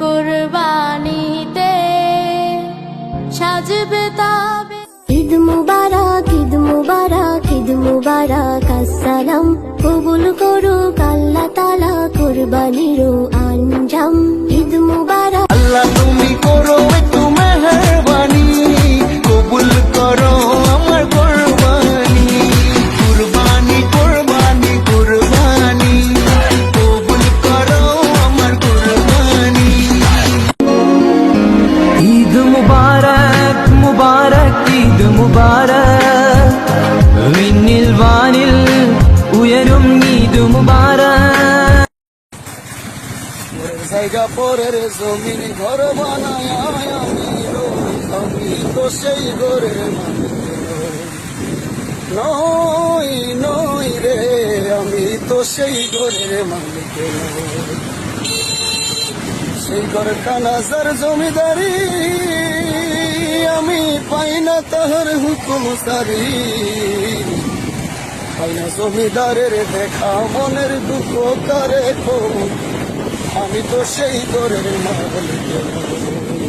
কুরবানিতে সাজবে তবে। ঈদ মুবারক ঈদ মুবারক ঈদ মুবারক আসসালাম কবুল മുബാരക് വിണ്ണിൽ വാനിൽ ഉയരും ഈദ് മുബാരക് জায়গা পরের জমিন ঘর বানায় আমি রই। আমি তো সেই ঘরের মালিক নই নই রে আমি তো সেই ঘরের মালিক নই। সেই ঘর কানাজার জমিদারি আমি পাই না তাহার হুকুম সারি পাই না জমিদারের দেখা, মনের দুঃখ কারে আমি তো সেই দরের মালিক।